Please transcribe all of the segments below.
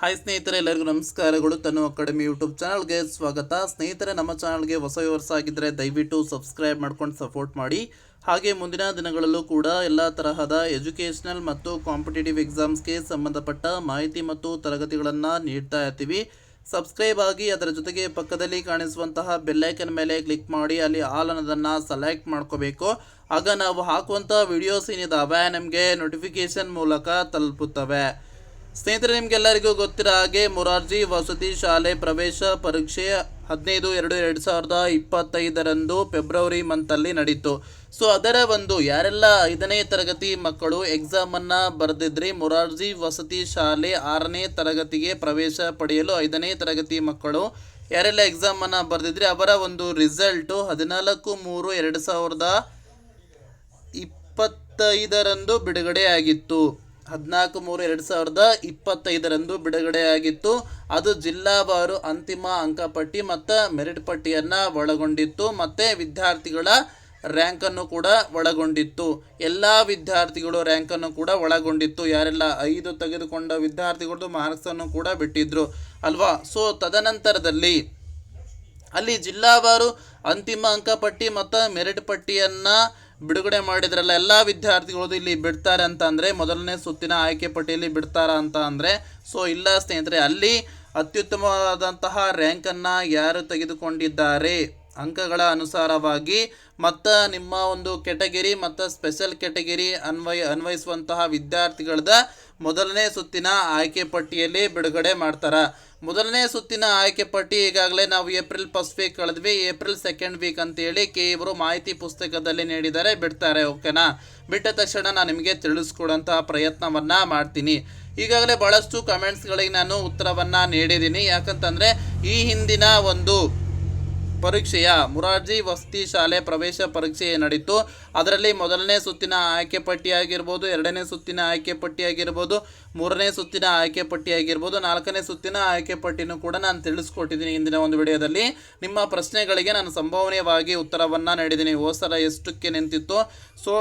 Hi ಸ್ನೇಹಿತರೆ, ಎಲ್ಲರಿಗೂ ನಮಸ್ಕಾರಗಳು. ತನು ಅಕಾಡೆಮಿ ಯೂಟ್ಯೂಬ್ ಚಾನಲ್ಗೆ ಸ್ವಾಗತ. ಸ್ನೇಹಿತರೆ, ನಮ್ಮ ಚಾನಲ್ಗೆ ಹೊಸ ವ್ಯವರ್ಸ್ ಆಗಿದ್ದರೆ ದಯವಿಟ್ಟು ಸಬ್ಸ್ಕ್ರೈಬ್ ಮಾಡ್ಕೊಂಡು ಸಪೋರ್ಟ್ ಮಾಡಿ. ಹಾಗೆ ಮುಂದಿನ ದಿನಗಳಲ್ಲೂ ಕೂಡ ಎಲ್ಲ ತರಹದ ಎಜುಕೇಷನಲ್ ಮತ್ತು ಕಾಂಪಿಟೇಟಿವ್ ಎಕ್ಸಾಮ್ಸ್ಗೆ ಸಂಬಂಧಪಟ್ಟ ಮಾಹಿತಿ ಮತ್ತು ತರಗತಿಗಳನ್ನು ನೀಡ್ತಾ ಇರ್ತೀವಿ. ಸಬ್ಸ್ಕ್ರೈಬ್ ಆಗಿ ಅದರ ಜೊತೆಗೆ ಪಕ್ಕದಲ್ಲಿ ಕಾಣಿಸುವಂತಹ ಬೆಲ್ಲೈಕನ್ ಮೇಲೆ ಕ್ಲಿಕ್ ಮಾಡಿ, ಅಲ್ಲಿ ಆಲ್ ಅನ್ನೋದನ್ನು ಸೆಲೆಕ್ಟ್ ಮಾಡ್ಕೋಬೇಕು. ಆಗ ನಾವು ಹಾಕುವಂಥ ವಿಡಿಯೋಸ್ ಏನಿದಾವೆ, ನಮಗೆ ನೋಟಿಫಿಕೇಷನ್ ಮೂಲಕ ತಲುಪುತ್ತವೆ. ಸ್ನೇಹಿತರೆ, ನಿಮಗೆಲ್ಲರಿಗೂ ಗೊತ್ತಿರೋ ಹಾಗೆ ಮೊರಾರ್ಜಿ ವಸತಿ ಶಾಲೆ ಪ್ರವೇಶ ಪರೀಕ್ಷೆ ಹದಿನೈದು ಎರಡು ಎರಡು ಸಾವಿರದ ಇಪ್ಪತ್ತೈದರಂದು ಫೆಬ್ರವರಿ ಮಂತಲ್ಲಿ ನಡೀತು. ಸೊ, ಅದರ ಒಂದು ಯಾರೆಲ್ಲ ಐದನೇ ತರಗತಿ ಮಕ್ಕಳು ಎಕ್ಸಾಮನ್ನು ಬರೆದಿದ್ರಿ, ಮೊರಾರ್ಜಿ ವಸತಿ ಶಾಲೆ ಆರನೇ ತರಗತಿಗೆ ಪ್ರವೇಶ ಪಡೆಯಲು ಐದನೇ ತರಗತಿ ಮಕ್ಕಳು ಯಾರೆಲ್ಲ ಎಕ್ಸಾಮನ್ನು ಬರೆದಿದ್ರಿ, ಅವರ ಒಂದು ರಿಸಲ್ಟು ಹದಿನಾಲ್ಕು ಮೂರು ಎರಡು ಸಾವಿರದ ಇಪ್ಪತ್ತೈದರಂದು ಬಿಡುಗಡೆಯಾಗಿತ್ತು ಹದಿನಾಲ್ಕು ಮೂರು ಎರಡು ಸಾವಿರದ ಇಪ್ಪತ್ತೈದರಂದು ಬಿಡುಗಡೆಯಾಗಿತ್ತು. ಅದು ಜಿಲ್ಲಾವಾರು ಅಂತಿಮ ಅಂಕಪಟ್ಟಿ ಮತ್ತು ಮೆರಿಟ್ ಪಟ್ಟಿಯನ್ನು ಒಳಗೊಂಡಿತ್ತು. ಮತ್ತು ವಿದ್ಯಾರ್ಥಿಗಳ ರ್ಯಾಂಕನ್ನು ಕೂಡ ಒಳಗೊಂಡಿತ್ತು. ಎಲ್ಲ ವಿದ್ಯಾರ್ಥಿಗಳು ರ್ಯಾಂಕನ್ನು ಕೂಡ ಒಳಗೊಂಡಿತ್ತು. ಯಾರೆಲ್ಲ ಐದು ತೆಗೆದುಕೊಂಡ ವಿದ್ಯಾರ್ಥಿಗಳದ್ದು ಮಾರ್ಕ್ಸನ್ನು ಕೂಡ ಬಿಟ್ಟಿದ್ರು. ಅಲ್ವಾ? ಸೊ ತದನಂತರದಲ್ಲಿ ಅಲ್ಲಿ ಜಿಲ್ಲಾವಾರು ಅಂತಿಮ ಅಂಕಪಟ್ಟಿ ಮತ್ತು ಮೆರಿಟ್ ಪಟ್ಟಿಯನ್ನು ಬಿಡುಗಡೆ ಮಾಡಿದ್ರಲ್ಲ, ಎಲ್ಲ ವಿದ್ಯಾರ್ಥಿಗಳು ಇಲ್ಲಿ ಬಿಡ್ತಾರೆ ಅಂತ ಅಂದರೆ, ಮೊದಲನೇ ಸುತ್ತಿನ ಆಯ್ಕೆ ಪಟ್ಟಿಯಲ್ಲಿ ಬಿಡ್ತಾರ ಅಂತ ಅಂದರೆ, ಸೊ ಇಲ್ಲ ಸ್ನೇಹಿತರೆ, ಅಲ್ಲಿ ಅತ್ಯುತ್ತಮವಾದಂತಹ ರ್ಯಾಂಕನ್ನು ಯಾರು ತೆಗೆದುಕೊಂಡಿದ್ದಾರೆ? ಅಂಕಗಳ ಅನುಸಾರವಾಗಿ ಮತ್ತು ನಿಮ್ಮ ಒಂದು ಕೆಟಗರಿ ಮತ್ತು ಸ್ಪೆಷಲ್ ಕೆಟಗರಿ ಅನ್ವಯ, ಅನ್ವಯಿಸುವಂತಹ ವಿದ್ಯಾರ್ಥಿಗಳದ ಮೊದಲನೇ ಸುತ್ತಿನ ಆಯ್ಕೆ ಪಟ್ಟಿಯಲ್ಲಿ ಬಿಡುಗಡೆ ಮಾಡ್ತಾರೆ? ಮೊದಲನೇ ಸುತ್ತಿನ ಆಯ್ಕೆ ಪಟ್ಟಿ ಈಗಾಗಲೇ ನಾವು ಏಪ್ರಿಲ್ ಫಸ್ಟ್ ವೀಕ್ ಕಳೆದ್ವಿ. ಏಪ್ರಿಲ್ ಸೆಕೆಂಡ್ ವೀಕ್ ಅಂತೇಳಿ ಕೆ ಇವರು ಮಾಹಿತಿ ಪುಸ್ತಕದಲ್ಲಿ ನೀಡಿದ್ದಾರೆ. ಬಿಡ್ತಾರೆ, ಓಕೆನಾ? ಬಿಟ್ಟ ತಕ್ಷಣ ನಾನು ನಿಮಗೆ ತಿಳಿಸ್ಕೊಡೋಂತಹ ಪ್ರಯತ್ನವನ್ನು ಮಾಡ್ತೀನಿ. ಈಗಾಗಲೇ ಭಾಳಷ್ಟು ಕಮೆಂಟ್ಸ್ಗಳಿಗೆ ನಾನು ಉತ್ತರವನ್ನು ನೀಡಿದ್ದೀನಿ. ಯಾಕಂತಂದರೆ ಈ ಹಿಂದಿನ ಒಂದು ಪರೀಕ್ಷೆಯ ಮುರಾರ್ಜಿ ವಸತಿ ಶಾಲೆ ಪ್ರವೇಶ ಪರೀಕ್ಷೆ ನಡೆಯಿತು ಅದರಲ್ಲಿ ಮೊದಲನೇ ಸುತ್ತಿನ ಆಯ್ಕೆ ಪಟ್ಟಿಯಾಗಿರ್ಬೋದು, ಎರಡನೇ ಸುತ್ತಿನ ಆಯ್ಕೆ ಪಟ್ಟಿಯಾಗಿರ್ಬೋದು, ಮೂರನೇ ಸುತ್ತಿನ ಆಯ್ಕೆ ಪಟ್ಟಿಯಾಗಿರ್ಬೋದು, ನಾಲ್ಕನೇ ಸುತ್ತಿನ ಆಯ್ಕೆ ಪಟ್ಟಿನೂ ಕೂಡ ನಾನು ತಿಳಿಸ್ಕೊಟ್ಟಿದ್ದೀನಿ ಇಂದಿನ ಒಂದು ವಿಡಿಯೋದಲ್ಲಿ. ನಿಮ್ಮ ಪ್ರಶ್ನೆಗಳಿಗೆ ನಾನು ಸಂಭವನೀಯವಾಗಿ ಉತ್ತರವನ್ನು ನೀಡಿದ್ದೀನಿ. ಸಲ ಎಷ್ಟಕ್ಕೆ ನಿಂತಿತ್ತು? ಸೊ,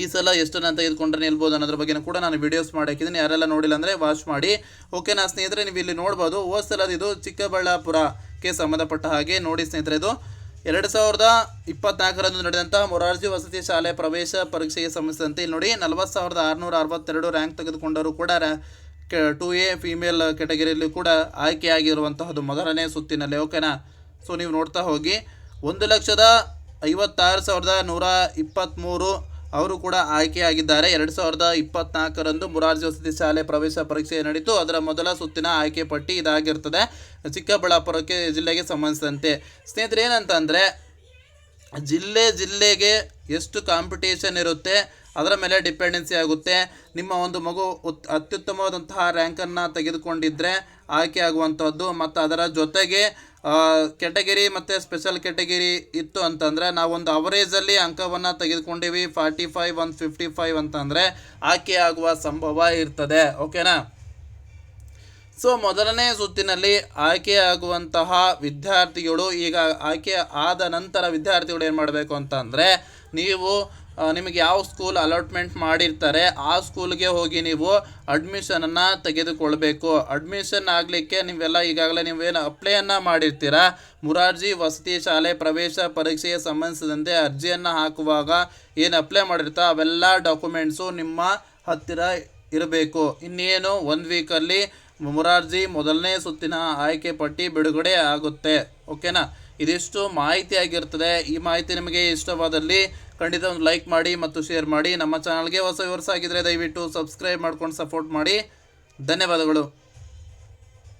ಈ ಸಲ ಎಷ್ಟನ್ನು ತೆಗೆದುಕೊಂಡ್ರೆ ನಿಲ್ಬೋದು ಅನ್ನೋದ್ರ ಬಗ್ಗೆ ಕೂಡ ನಾನು ವೀಡಿಯೋಸ್ ಮಾಡಿ ಹಾಕಿದ್ದೀನಿ ಯಾರೆಲ್ಲ ನೋಡಿಲ್ಲ ಅಂದರೆ ವಾಚ್ ಮಾಡಿ. ಓಕೆ ನಾ ಸ್ನೇಹಿತರೆ, ನೀವು ಇಲ್ಲಿ ನೋಡ್ಬೋದು, ಹೋದ ಸಲ ಇದು ಚಿಕ್ಕಬಳ್ಳಾಪುರಕ್ಕೆ ಸಂಬಂಧಪಟ್ಟ ಹಾಗೆ ನೋಡಿ ಸ್ನೇಹಿತರೆ ಇದು. ಎರಡು ಸಾವಿರದ ಇಪ್ಪತ್ನಾಲ್ಕರಂದು ನಡೆದಂಥ ಮೊರಾರ್ಜಿ ವಸತಿ ಶಾಲೆ ಪ್ರವೇಶ ಪರೀಕ್ಷೆಗೆ ಸಂಬಂಧಿಸಿದಂತೆ ಇಲ್ಲಿ ನೋಡಿ ನಲವತ್ತು ಸಾವಿರದ ಆರುನೂರ ಅರವತ್ತೆರಡು ರ್ಯಾಂಕ್ ತೆಗೆದುಕೊಂಡವರು ಕೂಡ ಟು ಎ ಫಿಮೇಲ್ ಕೆಟಗರಿಯಲ್ಲಿ ಕೂಡ ಆಯ್ಕೆಯಾಗಿರುವಂತಹದ್ದು ಮೊದಲನೇ ಸುತ್ತಿನಲ್ಲಿ ಓಕೆನಾ ಸೊ ನೀವು ನೋಡ್ತಾ ಹೋಗಿ. ಒಂದು ಲಕ್ಷದ ಐವತ್ತಾರು ಸಾವಿರದ ನೂರ ಇಪ್ಪತ್ತ್ಮೂರು ಅವರು ಕೂಡ ಆಯ್ಕೆಯಾಗಿದ್ದಾರೆ. ಎರಡು ಸಾವಿರದ ಇಪ್ಪತ್ನಾಲ್ಕರಂದು ಮುರಾರ್ಜಿ ವಸತಿ ಶಾಲೆ ಪ್ರವೇಶ ಪರೀಕ್ಷೆ ನಡೀತು. ಅದರ ಮೊದಲ ಸುತ್ತಿನ ಆಯ್ಕೆ ಪಟ್ಟಿ ಇದಾಗಿರ್ತದೆ. ಚಿಕ್ಕಬಳ್ಳಾಪುರಕ್ಕೆ ಜಿಲ್ಲೆಗೆ ಸಂಬಂಧಿಸಿದಂತೆ. ಸ್ನೇಹಿತರೆ, ಏನಂತಂದರೆ, ಜಿಲ್ಲೆ ಜಿಲ್ಲೆಗೆ ಎಷ್ಟು ಕಾಂಪಿಟೇಷನ್ ಇರುತ್ತೆ, ಅದರ ಮೇಲೆ ಡಿಪೆಂಡೆನ್ಸಿ ಆಗುತ್ತೆ. ನಿಮ್ಮ ಒಂದು ಮಗು ಉತ್, ಅತ್ಯುತ್ತಮವಾದಂತಹ ರ್ಯಾಂಕನ್ನು ತೆಗೆದುಕೊಂಡಿದ್ದರೆ ಆಯ್ಕೆ ಆಗುವಂಥದ್ದು ಮತ್ತು ಅದರ ಜೊತೆಗೆ ಕೆಟಗಿರಿ ಮತ್ತು ಸ್ಪೆಷಲ್ ಕೆಟಗರಿ ಇತ್ತು ಅಂತಂದರೆ ನಾವೊಂದು ಅವರೇಜಲ್ಲಿ ಅಂಕವನ್ನು ತೆಗೆದುಕೊಂಡಿವಿ forty five one fifty five ಅಂತಂದರೆ ಆಯ್ಕೆ ಆಗುವ ಸಂಭವ ಇರ್ತದೆ. ಓಕೆನಾ ಸೊ ಮೊದಲನೇ ಸುತ್ತಿನಲ್ಲಿ ಆಯ್ಕೆಯಾಗುವಂತಹ ವಿದ್ಯಾರ್ಥಿಗಳು ಈಗ ಆಯ್ಕೆ ಆದ ನಂತರ ವಿದ್ಯಾರ್ಥಿಗಳು ಏನು ಮಾಡಬೇಕು ಅಂತಂದರೆ ನೀವು ನಿಮಗೆ ಯಾವ ಸ್ಕೂಲ್ ಅಲಾಟ್ಮೆಂಟ್ ಮಾಡಿರ್ತಾರೆ, ಆ ಸ್ಕೂಲ್ಗೆ ಹೋಗಿ ನೀವು ಅಡ್ಮಿಷನನ್ನು ತೆಗೆದುಕೊಳ್ಬೇಕು. ಅಡ್ಮಿಷನ್ ಆಗಲಿಕ್ಕೆ ನೀವೆಲ್ಲ ಈಗಾಗಲೇ ನೀವೇನು ಅಪ್ಲೈಯನ್ನು ಮಾಡಿರ್ತೀರಾ? ಮುರಾರ್ಜಿ ವಸತಿ ಶಾಲೆ ಪ್ರವೇಶ ಪರೀಕ್ಷೆಗೆ ಸಂಬಂಧಿಸಿದಂತೆ ಅರ್ಜಿಯನ್ನು ಹಾಕುವಾಗ ಏನು ಅಪ್ಲೈ ಮಾಡಿರ್ತಾ ಅವೆಲ್ಲ ಡಾಕ್ಯುಮೆಂಟ್ಸು ನಿಮ್ಮ ಹತ್ತಿರ ಇರಬೇಕು. ಇನ್ನೇನು ಒಂದು ವೀಕಲ್ಲಿ ಮುರಾರ್ಜಿ ಮೊದಲನೇ ಸುತ್ತಿನ ಆಯ್ಕೆ ಪಟ್ಟಿ ಬಿಡುಗಡೆ ಆಗುತ್ತೆ. ಓಕೆನಾ ಇದಿಷ್ಟು ಮಾಹಿತಿ ಆಗಿರ್ತದೆ. ಈ ಮಾಹಿತಿ ನಿಮಗೆ ಇಷ್ಟವಾದಲ್ಲಿ ಖಂಡಿತ ಒಂದು ಲೈಕ್ ಮಾಡಿ ಮತ್ತು ಶೇರ್ ಮಾಡಿ. ನಮ್ಮ ಚಾನಲ್ಗೆ ಹೊಸ ವಿವರ್ಸ ಆಗಿದ್ದರೆ ದಯವಿಟ್ಟು ಸಬ್ಸ್ಕ್ರೈಬ್ ಮಾಡ್ಕೊಂಡು ಸಪೋರ್ಟ್ ಮಾಡಿ. ಧನ್ಯವಾದಗಳು.